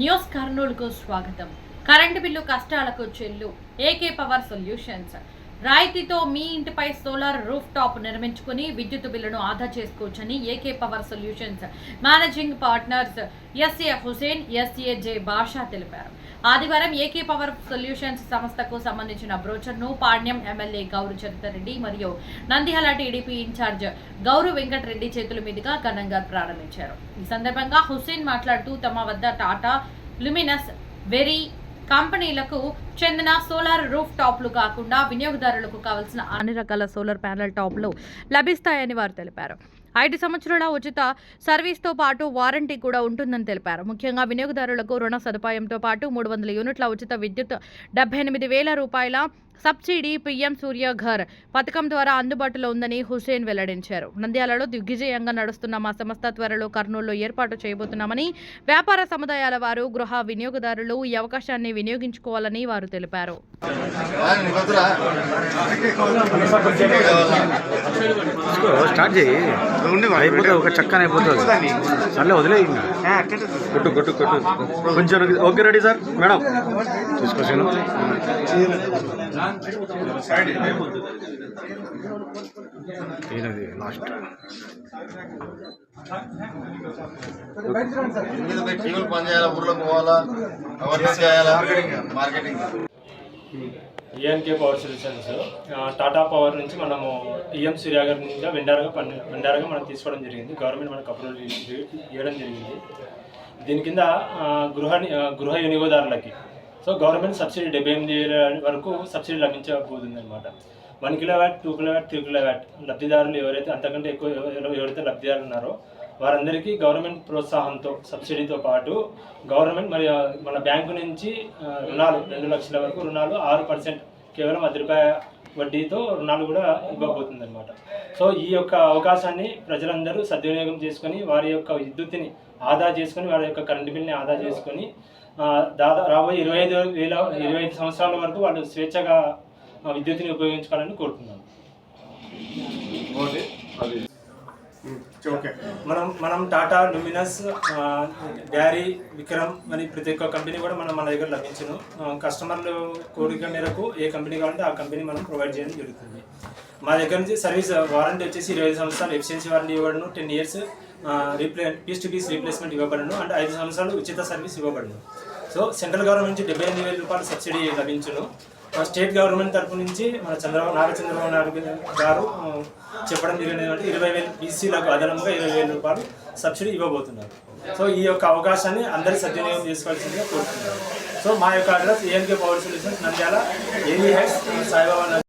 News కర్నూలుకు స్వాగతం. Current bill కష్టాలకు చెల్లు. AK power solutions. రాయితీతో మీ ఇంటిపై సోలార్ రూఫ్ టాప్ నిర్మించుకుని విద్యుత్ బిల్లును ఆదా చేసుకోవచ్చని A K power solutions managing partners S A Hussain S A J Basha తెలిపారు. ఆదివారం ఏకే పవర్ సొల్యూషన్స్ సంస్థకు సంబంధించిన బ్రోచర్ను పాణ్యం ఎమ్మెల్యే గౌరు చరితారెడ్డి మరియు నందిహల టీడీపీ ఇన్ఛార్జ్ గౌరు వెంకటరెడ్డి చేతుల మీదుగా ఘనంగా ప్రారంభించారు. ఈ సందర్భంగా హుసేన్ మాట్లాడుతూ తమ వద్ద టాటా లుమినస్ వెరీ కంపెనీలకు చెందిన సోలార్ రూఫ్ టాప్లు కాకుండా వినియోగదారులకు కావలసిన అన్ని రకాల సోలార్ ప్యానెల్ టాప్లు లభిస్తాయని వారు తెలిపారు. ఐదు సంవత్సరాల ఉచిత సర్వీస్తో పాటు వారంటీ కూడా ఉంటుందని తెలిపారు. ముఖ్యంగా వినియోగదారులకు రుణ సదుపాయంతో పాటు మూడు వందల యూనిట్ల ఉచిత విద్యుత్ డెబ్బై ఎనిమిది వేల రూపాయల సబ్సిడీ పీఎం సూర్య ఘర్ పథకం ద్వారా అందుబాటులో ఉందని హుసేన్ వెల్లడించారు. నంద్యాలలో దిగ్విజయంగా నడుస్తున్న మా సంస్థ త్వరలో కర్నూలులో ఏర్పాటు చేయబోతున్నామని వ్యాపార సముదాయాల వారు గృహ వినియోగదారులు ఈ అవకాశాన్ని వినియోగించుకోవాలని వారు తెలిపారు. ఒక అయిపోతుంది. సర్లే కొట్టు కొట్టు కొట్టు. కొంచెం ఓకే రెడీ సార్? మేడం తీసుకొచ్చాను. లాస్ట్. టీవీలు పని చేయాలా? ఊర్లో పోవాలా? అవర్నెస్ చేయాలా? Marketing ENK power solutions Tata power నుంచి మనము టీఎం సూర్యాగర్ నుంచి వెండారుగా పని వెండారుగా మనం తీసుకోవడం జరిగింది. గవర్నమెంట్ మనకు అప్రూవల్ ఇవ్వడం జరిగింది. దీని కింద గృహ గృహ వినియోగదారులకి సో గవర్నమెంట్ సబ్సిడీ డెబ్బై ఎనిమిది వేల వరకు సబ్సిడీ లభించబోతుంది అనమాట one kilowatt two kilowatt three kilowatt లబ్ధిదారులు ఎవరైతే అంతకంటే ఎక్కువ ఎవరైతే లబ్ధిదారులు ఉన్నారో వారందరికీ గవర్నమెంట్ ప్రోత్సాహంతో సబ్సిడీతో పాటు గవర్నమెంట్ మరి మన బ్యాంకు నుంచి రుణాలు రెండు లక్షల వరకు రుణాలు ఆరు పర్సెంట్ కేవలం అది రూపాయ వడ్డీతో రుణాలు కూడా ఇవ్వబోతుంది అనమాట సో ఈ యొక్క అవకాశాన్ని ప్రజలందరూ సద్వినియోగం చేసుకొని వారి యొక్క విద్యుత్తుని ఆదా చేసుకొని వారి యొక్క కరెంటు బిల్ని ఆదా చేసుకొని దాదాపు రాబోయే ఇరవై ఐదు వేల ఇరవై ఐదు సంవత్సరాల వరకు వాళ్ళు స్వేచ్ఛగా విద్యుత్ని విద్యుత్తుని ఉపయోగించుకోవాలని కోరుతున్నాను. ఓకే మనం మనం టాటా లుమినస్ డ్యారీ విక్రమ్ అని ప్రతి ఒక్క కంపెనీ కూడా మనం మన దగ్గర లభించను. Uh, కస్టమర్లు కోరిక మేరకు ఏ కంపెనీ కావాలంటే ఆ కంపెనీ మనం ప్రొవైడ్ చేయడం జరుగుతుంది. మా దగ్గర నుంచి సర్వీస్ వారంటీ uh, వచ్చేసి ఇరవై సంవత్సరాలు ఎఫిషియన్సీ వారంటీ ఇవ్వబడును ten years replace to piece replacement ఇవ్వబడను అంటే ఐదు సంవత్సరాలు ఉచిత సర్వీస్ ఇవ్వబడును. సో సెంట్రల్ గవర్నమెంట్ నుంచి డెబ్బై ఎనిమిది వేల రూపాయలు సబ్సిడీ లభించను. ఆ స్టేట్ గవర్నమెంట్ తరపు నుంచి మన చంద్రబాబు నారా చంద్రబాబు నాయుడు గారు చెప్పడం జరిగింది ఏంటంటే ఇరవై వేలు బీసీలకు అదనంగా ఇరవై వేల రూపాయలు సబ్సిడీ ఇవ్వబోతున్నారు. సో ఈ యొక్క అవకాశాన్ని అందరి సద్వినియోగం చేసుకోవాల్సిందిగా కోరుతున్నారు సో మా యొక్క address ANK power solutions Nandyal ఏవీ హెడ్స్ సాయిబాబా నగర్.